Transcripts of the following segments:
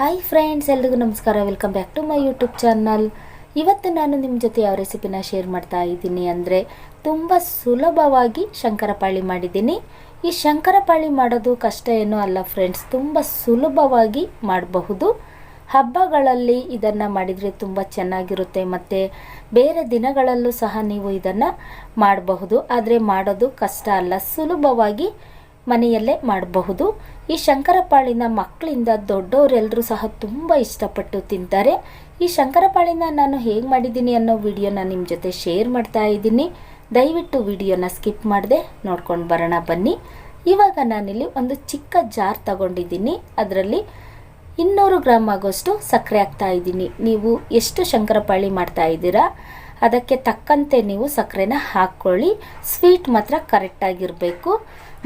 Hi friends ಎಲ್ರಿಗೂ ನಮಸ್ಕಾರ. Welcome back to my YouTube channel ಇವತ್ತು ನಾನು ನಿಮ್ಮ ಜೊತೆ ಯಾವ ರೆಸಿಪಿನ ಶೇರ್ ಮಾಡ್ತಾ ಇದ್ದೀನಿ ಅಂದರೆ ತುಂಬ ಸುಲಭವಾಗಿ ಶಂಕರಪಾಳಿ ಮಾಡಿದ್ದೀನಿ. ಈ ಶಂಕರಪಾಳಿ ಮಾಡೋದು ಕಷ್ಟ ಏನೂ ಅಲ್ಲ ಫ್ರೆಂಡ್ಸ್ ತುಂಬ ಸುಲಭವಾಗಿ ಮಾಡಬಹುದು. ಹಬ್ಬಗಳಲ್ಲಿ ಇದನ್ನು ಮಾಡಿದರೆ ತುಂಬ ಚೆನ್ನಾಗಿರುತ್ತೆ ಮತ್ತು ಬೇರೆ ದಿನಗಳಲ್ಲೂ ಸಹ ನೀವು ಇದನ್ನು ಮಾಡಬಹುದು. ಆದರೆ ಮಾಡೋದು ಕಷ್ಟ ಅಲ್ಲ, ಸುಲಭವಾಗಿ ಮನೆಯಲ್ಲೇ ಮಾಡಬಹುದು. ಈ ಶಂಕರಪಾಳಿನ ಮಕ್ಕಳಿಂದ ದೊಡ್ಡವರೆಲ್ಲರೂ ಸಹ ತುಂಬ ಇಷ್ಟಪಟ್ಟು ತಿಂತಾರೆ. ಈ ಶಂಕರಪಾಳಿನ ನಾನು ಹೇಗೆ ಮಾಡಿದ್ದೀನಿ ಅನ್ನೋ ವಿಡಿಯೋನ ನಿಮ್ಮ ಜೊತೆ ಶೇರ್ ಮಾಡ್ತಾ ಇದ್ದೀನಿ. ದಯವಿಟ್ಟು ವಿಡಿಯೋನ ಸ್ಕಿಪ್ ಮಾಡದೆ ನೋಡ್ಕೊಂಡು ಬರೋಣ ಬನ್ನಿ. ಇವಾಗ ನಾನಿಲ್ಲಿ ಒಂದು ಚಿಕ್ಕ ಜಾರ್ ತಗೊಂಡಿದ್ದೀನಿ. ಅದರಲ್ಲಿ ಇನ್ನೂರು ಗ್ರಾಮ್ ಆಗೋಷ್ಟು ಸಕ್ಕರೆ ಹಾಕ್ತಾ ಇದ್ದೀನಿ. ನೀವು ಎಷ್ಟು ಶಂಕರಪಾಳಿ ಮಾಡ್ತಾ ಇದ್ದೀರಾ? ಅದಕ್ಕೆ ತಕ್ಕಂತೆ ನೀವು ಸಕ್ಕರೆನ ಹಾಕ್ಕೊಳ್ಳಿ ಸ್ವೀಟ್ ಮಾತ್ರ ಕರೆಕ್ಟಾಗಿರಬೇಕು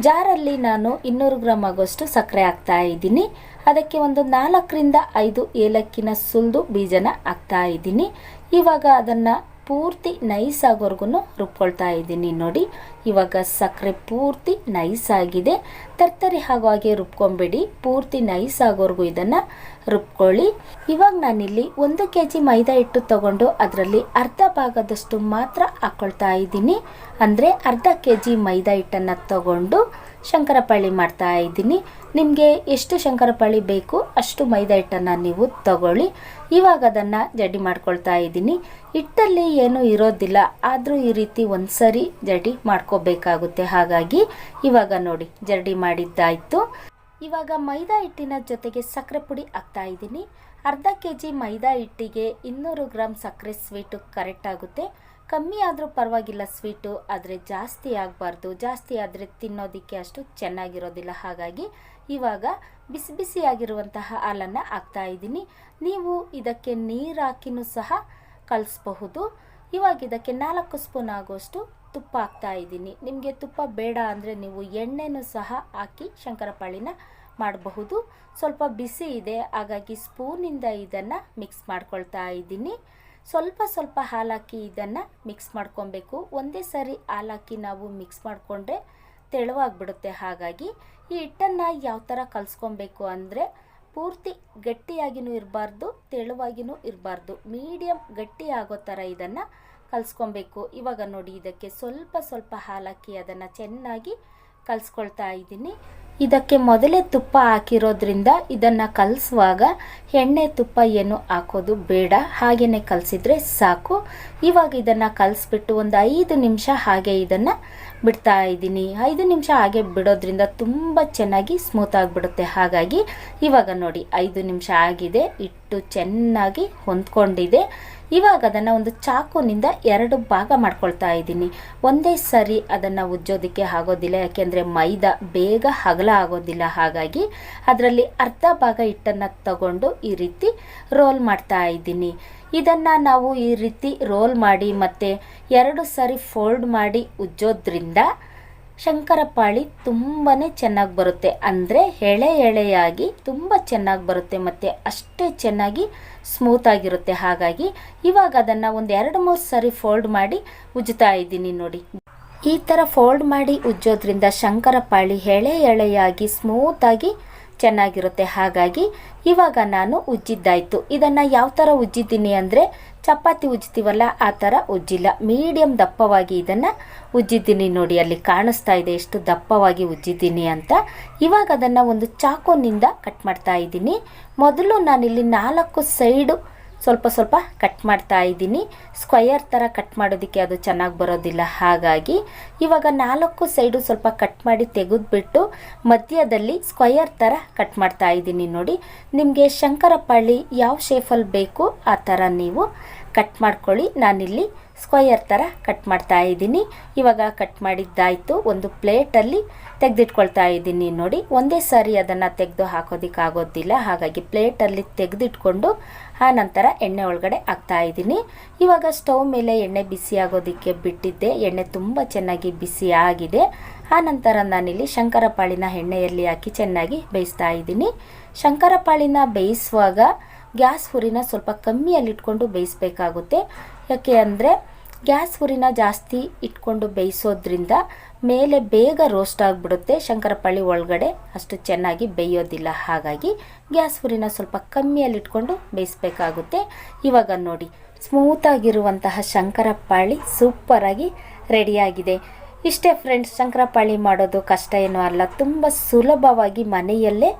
ಜಾರಲ್ಲಿ ನಾನು ಇನ್ನೂರು ಗ್ರಾಮ್ ಆಗೋಷ್ಟು ಸಕ್ಕರೆ ಹಾಕ್ತಾ ಇದ್ದೀನಿ. ಅದಕ್ಕೆ ಒಂದು ನಾಲ್ಕರಿಂದ ಐದು ಏಲಕ್ಕಿನ ಸುಲಿದು ಬೀಜನ ಹಾಕ್ತಾ ಇದ್ದೀನಿ. ಇವಾಗ ಅದನ್ನು ಪೂರ್ತಿ ನೈಸ್ ಆಗೋರ್ಗು ರುಬ್ಕೊಳ್ತಾ ಇದ್ದೀನಿ ನೋಡಿ. ಇವಾಗ ಸಕ್ಕರೆ ಪೂರ್ತಿ ನೈಸ್ ಆಗಿದೆ ತರ್ತರಿ ಆಗೋ ಹಾಗೆ ರುಬ್ಕೊಂಬೇಡಿ. ಪೂರ್ತಿ ನೈಸ್ ಆಗೋವರೆಗೂ ಇದನ್ನು ರುಬ್ಕೊಳ್ಳಿ. ಇವಾಗ ನಾನಿಲ್ಲಿ ಒಂದು ಕೆ ಜಿ ಮೈದಾ ಹಿಟ್ಟು ತಗೊಂಡು ಅದರಲ್ಲಿ ಅರ್ಧ ಭಾಗದಷ್ಟು ಮಾತ್ರ ಹಾಕ್ಕೊಳ್ತಾ ಇದ್ದೀನಿ. ಅಂದರೆ ಅರ್ಧ ಕೆ ಜಿ ಮೈದಾ ಹಿಟ್ಟನ್ನು ತಗೊಂಡು ಶಂಕರಪಾಳಿ ಮಾಡ್ತಾ ಇದ್ದೀನಿ. ನಿಮಗೆ ಎಷ್ಟು ಶಂಕರಪಾಳಿ ಬೇಕು ಅಷ್ಟು ಮೈದಾ ಹಿಟ್ಟನ್ನು ನೀವು ತಗೊಳ್ಳಿ. ಇವಾಗ ಅದನ್ನು ಜಡಿ ಮಾಡ್ಕೊಳ್ತಾ ಇದ್ದೀನಿ. ಹಿಟ್ಟಲ್ಲಿ ಏನೂ ಇರೋದಿಲ್ಲ, ಆದರೂ ಈ ರೀತಿ ಒಂದು ಸರಿ ಜಡಿ ಮಾಡ್ಕೋಬೇಕಾಗುತ್ತೆ. ಹಾಗಾಗಿ ಇವಾಗ ನೋಡಿ ಜಡಿ ಮಾಡಿದ್ದಾಯಿತು. ಇವಾಗ ಮೈದಾ ಹಿಟ್ಟಿನ ಜೊತೆಗೆ ಸಕ್ಕರೆ ಪುಡಿ ಹಾಕ್ತಾ ಇದ್ದೀನಿ. ಅರ್ಧ ಕೆ ಜಿ ಮೈದಾ ಹಿಟ್ಟಿಗೆ ಇನ್ನೂರು ಗ್ರಾಮ್ ಸಕ್ಕರೆ ಸ್ವೀಟು ಕರೆಕ್ಟ್ ಆಗುತ್ತೆ. ಕಮ್ಮಿ ಆದರೂ ಪರವಾಗಿಲ್ಲ ಸ್ವೀಟು, ಆದರೆ ಜಾಸ್ತಿ ಆಗಬಾರ್ದು. ಜಾಸ್ತಿ ಆದರೆ ತಿನ್ನೋದಕ್ಕೆ ಅಷ್ಟು ಚೆನ್ನಾಗಿರೋದಿಲ್ಲ. ಹಾಗಾಗಿ ಇವಾಗ ಬಿಸಿ ಬಿಸಿಯಾಗಿರುವಂತಹ ಹಾಲನ್ನು ಹಾಕ್ತಾ ಇದ್ದೀನಿ. ನೀವು ಇದಕ್ಕೆ ನೀರು ಹಾಕಿನೂ ಸಹ ಕಲಿಸ್ಬಹುದು. ಇವಾಗ ಇದಕ್ಕೆ ನಾಲ್ಕು ಸ್ಪೂನ್ ಆಗೋಷ್ಟು ತುಪ್ಪ ಹಾಕ್ತಾ ಇದ್ದೀನಿ. ನಿಮಗೆ ತುಪ್ಪ ಬೇಡ ಅಂದರೆ ನೀವು ಎಣ್ಣೆನೂ ಸಹ ಹಾಕಿ ಶಂಕರಪಾಳಿನ ಮಾಡಬಹುದು. ಸ್ವಲ್ಪ ಬಿಸಿ ಇದೆ, ಹಾಗಾಗಿ ಸ್ಪೂನಿಂದ ಇದನ್ನು ಮಿಕ್ಸ್ ಮಾಡ್ಕೊಳ್ತಾ ಇದ್ದೀನಿ. ಸ್ವಲ್ಪ ಸ್ವಲ್ಪ ಹಾಲಾಕಿ ಇದನ್ನು ಮಿಕ್ಸ್ ಮಾಡ್ಕೊಬೇಕು. ಒಂದೇ ಸರಿ ಹಾಲಾಕಿ ನಾವು ಮಿಕ್ಸ್ ಮಾಡಿಕೊಂಡ್ರೆ ತೆಳುವಾಗಿಬಿಡುತ್ತೆ. ಹಾಗಾಗಿ ಈ ಹಿಟ್ಟನ್ನು ಯಾವ ಥರ ಕಲಿಸ್ಕೊಬೇಕು ಅಂದರೆ ಪೂರ್ತಿ ಗಟ್ಟಿಯಾಗಿಯೂ ಇರಬಾರ್ದು ತೆಳುವಾಗಿಯೂ ಇರಬಾರ್ದು. ಮೀಡಿಯಮ್ ಗಟ್ಟಿ ಆಗೋ ಥರ ಇದನ್ನು ಕಲಿಸ್ಕೊಬೇಕು. ಇವಾಗ ನೋಡಿ ಇದಕ್ಕೆ ಸ್ವಲ್ಪ ಸ್ವಲ್ಪ ಹಾಲಾಕಿ ಅದನ್ನು ಚೆನ್ನಾಗಿ ಕಲಿಸ್ಕೊಳ್ತಾ ಇದ್ದೀನಿ. ಇದಕ್ಕೆ ಮೊದಲೇ ತುಪ್ಪ ಹಾಕಿರೋದ್ರಿಂದ ಇದನ್ನು ಕಲಿಸುವಾಗ ಎಣ್ಣೆ ತುಪ್ಪ ಏನು ಹಾಕೋದು ಬೇಡ. ಹಾಗೆಯೇ ಕಲಿಸಿದ್ರೆ ಸಾಕು. ಇವಾಗ ಇದನ್ನು ಕಲಿಸ್ಬಿಟ್ಟು ಒಂದು ಐದು ನಿಮಿಷ ಹಾಗೆ ಇದನ್ನು ಬಿಡ್ತಾ ಇದ್ದೀನಿ. ಐದು ನಿಮಿಷ ಹಾಗೆ ಬಿಡೋದ್ರಿಂದ ತುಂಬ ಚೆನ್ನಾಗಿ ಸ್ಮೂತ್ ಆಗಿಬಿಡುತ್ತೆ. ಹಾಗಾಗಿ ಇವಾಗ ನೋಡಿ ಐದು ನಿಮಿಷ ಆಗಿದೆ. ಇಟ್ಟು ಚೆನ್ನಾಗಿ ಹೊಂದ್ಕೊಂಡಿದೆ. ಇವಾಗ ಅದನ್ನು ಒಂದು ಚಾಕುನಿಂದ ಎರಡು ಭಾಗ ಮಾಡ್ಕೊಳ್ತಾ ಇದ್ದೀನಿ. ಒಂದೇ ಸರಿ ಅದನ್ನು ಉಜ್ಜೋದಕ್ಕೆ ಆಗೋದಿಲ್ಲ, ಯಾಕೆಂದರೆ ಮೈದಾ ಬೇಗ ಹಗಲ ಆಗೋದಿಲ್ಲ. ಹಾಗಾಗಿ ಅದರಲ್ಲಿ ಅರ್ಧ ಭಾಗ ಹಿಟ್ಟನ್ನು ತಗೊಂಡು ಈ ರೀತಿ ರೋಲ್ ಮಾಡ್ತಾ ಇದ್ದೀನಿ. ಇದನ್ನು ನಾವು ಈ ರೀತಿ ರೋಲ್ ಮಾಡಿ ಮತ್ತು ಎರಡು ಸರಿ ಫೋಲ್ಡ್ ಮಾಡಿ ಉಜ್ಜೋದ್ರಿಂದ ಶಂಕರಪಾಳಿ ತುಂಬಾ ಚೆನ್ನಾಗಿ ಬರುತ್ತೆ. ಅಂದರೆ ಎಳೆ ಎಳೆಯಾಗಿ ತುಂಬ ಚೆನ್ನಾಗಿ ಬರುತ್ತೆ ಮತ್ತು ಅಷ್ಟೇ ಚೆನ್ನಾಗಿ ಸ್ಮೂತ್ ಆಗಿರುತ್ತೆ. ಹಾಗಾಗಿ ಇವಾಗ ಅದನ್ನು ಒಂದು ಎರಡು ಮೂರು ಸರಿ ಫೋಲ್ಡ್ ಮಾಡಿ ಉಜ್ತಾ ಇದ್ದೀನಿ ನೋಡಿ. ಈ ಥರ ಫೋಲ್ಡ್ ಮಾಡಿ ಉಜ್ಜೋದ್ರಿಂದ ಶಂಕರಪಾಳಿ ಎಳೆ ಎಳೆಯಾಗಿ ಸ್ಮೂತಾಗಿ ಚೆನ್ನಾಗಿರುತ್ತೆ. ಹಾಗಾಗಿ ಇವಾಗ ನಾನು ಉಜ್ಜಿದ್ದಾಯಿತು. ಇದನ್ನು ಯಾವ ಥರ ಉಜ್ಜಿದ್ದೀನಿ ಅಂದರೆ ಚಪಾತಿ ಉಜ್ತೀವಲ್ಲ, ಆ ಥರ ಉಜ್ಜಿಲ್ಲ. ಮೀಡಿಯಮ್ ದಪ್ಪವಾಗಿ ಇದನ್ನು ಉಜ್ಜಿದ್ದೀನಿ ನೋಡಿ, ಅಲ್ಲಿ ಕಾಣಿಸ್ತಾ ಇದೆ ಎಷ್ಟು ದಪ್ಪವಾಗಿ ಉಜ್ಜಿದ್ದೀನಿ ಅಂತ. ಇವಾಗ ಅದನ್ನು ಒಂದು ಚಾಕುನಿಂದ ಕಟ್ ಮಾಡ್ತಾ ಇದ್ದೀನಿ. ಮೊದಲು ನಾನಿಲ್ಲಿ ನಾಲ್ಕು ಸೈಡು ಸ್ವಲ್ಪ ಸ್ವಲ್ಪ ಕಟ್ ಮಾಡ್ತಾ ಇದ್ದೀನಿ. ಸ್ಕ್ವಯರ್ ಥರ ಕಟ್ ಮಾಡೋದಕ್ಕೆ ಅದು ಚೆನ್ನಾಗಿ ಬರೋದಿಲ್ಲ. ಹಾಗಾಗಿ ಇವಾಗ ನಾಲ್ಕು ಸೈಡು ಸ್ವಲ್ಪ ಕಟ್ ಮಾಡಿ ತೆಗೆದುಬಿಟ್ಟು ಮಧ್ಯದಲ್ಲಿ ಸ್ಕ್ವಯರ್ ಥರ ಕಟ್ ಮಾಡ್ತಾ ಇದ್ದೀನಿ ನೋಡಿ. ನಿಮಗೆ ಶಂಕರಪಾಳಿ ಯಾವ ಶೇಫಲ್ಲಿ ಬೇಕು ಆ ಥರ ನೀವು ಕಟ್ ಮಾಡ್ಕೊಳ್ಳಿ. ನಾನಿಲ್ಲಿ ಸ್ಕ್ವಯರ್ ಥರ ಕಟ್ ಮಾಡ್ತಾ ಇದ್ದೀನಿ. ಇವಾಗ ಕಟ್ ಮಾಡಿದ್ದಾಯಿತು ಒಂದು ಪ್ಲೇಟಲ್ಲಿ ತೆಗೆದಿಟ್ಕೊಳ್ತಾ ಇದ್ದೀನಿ ನೋಡಿ. ಒಂದೇ ಸಾರಿ ಅದನ್ನು ತೆಗೆದು ಹಾಕೋದಕ್ಕಾಗೋದಿಲ್ಲ ಹಾಗಾಗಿ ಪ್ಲೇಟಲ್ಲಿ ತೆಗೆದಿಟ್ಕೊಂಡು ಆ ನಂತರ ಎಣ್ಣೆ ಒಳಗಡೆ ಹಾಕ್ತಾ ಇದ್ದೀನಿ. ಇವಾಗ ಸ್ಟವ್ ಮೇಲೆ ಎಣ್ಣೆ ಬಿಸಿ ಆಗೋದಕ್ಕೆ ಬಿಟ್ಟಿದ್ದೆ. ಎಣ್ಣೆ ತುಂಬ ಚೆನ್ನಾಗಿ ಬಿಸಿ ಆಗಿದೆ. ಆ ನಂತರ ನಾನಿಲ್ಲಿ ಶಂಕರಪಾಳಿನ ಎಣ್ಣೆಯಲ್ಲಿ ಹಾಕಿ ಚೆನ್ನಾಗಿ ಬೇಯಿಸ್ತಾ ಇದ್ದೀನಿ. ಶಂಕರಪಾಳಿನ ಬೇಯಿಸುವಾಗ ಗ್ಯಾಸ್ ಹುರಿನ ಸ್ವಲ್ಪ ಕಮ್ಮಿಯಲ್ಲಿಟ್ಕೊಂಡು ಬೇಯಿಸಬೇಕಾಗುತ್ತೆ. ಯಾಕೆ ಅಂದರೆ ಗ್ಯಾಸ್ ಹುರಿನ ಜಾಸ್ತಿ ಇಟ್ಕೊಂಡು ಬೇಯಿಸೋದ್ರಿಂದ ಮೇಲೆ ಬೇಗ ರೋಸ್ಟ್ ಆಗಿಬಿಡುತ್ತೆ ಶಂಕರಪಾಳಿ ಒಳಗಡೆ. ಅಷ್ಟು ಚೆನ್ನಾಗಿ ಬೇಯೋದಿಲ್ಲ. ಹಾಗಾಗಿ ಗ್ಯಾಸ್ ಹುರಿನ ಸ್ವಲ್ಪ ಕಮ್ಮಿಯಲ್ಲಿ ಇಟ್ಕೊಂಡು ಬೇಯಿಸ್ಬೇಕಾಗುತ್ತೆ. ಇವಾಗ ನೋಡಿ ಸ್ಮೂತಾಗಿರುವಂತಹ ಶಂಕರಪಾಳಿ ಸೂಪರಾಗಿ ರೆಡಿಯಾಗಿದೆ ಇಷ್ಟೇ ಫ್ರೆಂಡ್ಸ್ ಶಂಕರಪಾಳಿ ಮಾಡೋದು ಕಷ್ಟ ಏನೂ ಅಲ್ಲ. ತುಂಬ ಸುಲಭವಾಗಿ ಮನೆಯಲ್ಲೇ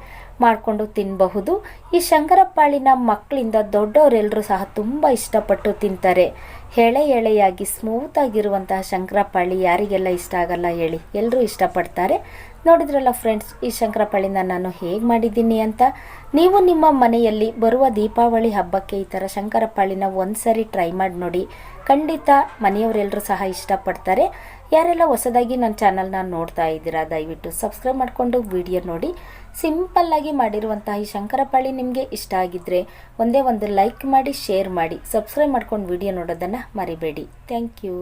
ಮಾಡಿಕೊಂಡು ತಿನ್ನಬಹುದು ಈ ಶಂಕರಪಾಳಿನ ಮಕ್ಕಳಿಂದ ದೊಡ್ಡವರೆಲ್ಲರೂ ಸಹ ತುಂಬ ಇಷ್ಟಪಟ್ಟು ತಿಂತಾರೆ. ಎಳೆ ಎಳೆಯಾಗಿ ಸ್ಮೂತಾಗಿರುವಂತಹ ಶಂಕರಪಾಳಿ ಯಾರಿಗೆಲ್ಲ ಇಷ್ಟ ಆಗಲ್ಲ ಹೇಳಿ ಎಲ್ಲರೂ ಇಷ್ಟಪಡ್ತಾರೆ. ನೋಡಿದ್ರಲ್ಲ ಫ್ರೆಂಡ್ಸ್ ಈ ಶಂಕರಪಾಳಿನ ನಾನು ಹೇಗೆ ಮಾಡಿದ್ದೀನಿ ಅಂತ? ನೀವು ನಿಮ್ಮ ಮನೆಯಲ್ಲಿ ಬರುವ ದೀಪಾವಳಿ ಹಬ್ಬಕ್ಕೆ ಈ ಥರ ಶಂಕರಪಾಳಿನ ಒಂದ್ಸರಿ ಟ್ರೈ ಮಾಡಿ ನೋಡಿ ಖಂಡಿತ ಮನೆಯವರೆಲ್ಲರೂ ಸಹ ಇಷ್ಟಪಡ್ತಾರೆ. ಯಾರೆಲ್ಲ ಹೊಸದಾಗಿ ನನ್ನ ಚಾನಲ್ನ ನೋಡ್ತಾ ಇದ್ದೀರಾ, ದಯವಿಟ್ಟು ಸಬ್ಸ್ಕ್ರೈಬ್ ಮಾಡಿಕೊಂಡು ವಿಡಿಯೋ ನೋಡಿ. ಸಿಂಪಲ್ಲಾಗಿ ಮಾಡಿರುವಂತಹ ಈ ಶಂಕರಪಾಳಿ ನಿಮಗೆ ಇಷ್ಟ ಆಗಿದ್ದರೆ ಒಂದೇ ಒಂದು ಲೈಕ್ ಮಾಡಿ ಶೇರ್ ಮಾಡಿ ಸಬ್ಸ್ಕ್ರೈಬ್ ಮಾಡ್ಕೊಂಡು ವಿಡಿಯೋ ನೋಡೋದನ್ನು ಮರಿಬೇಡಿ. Thank you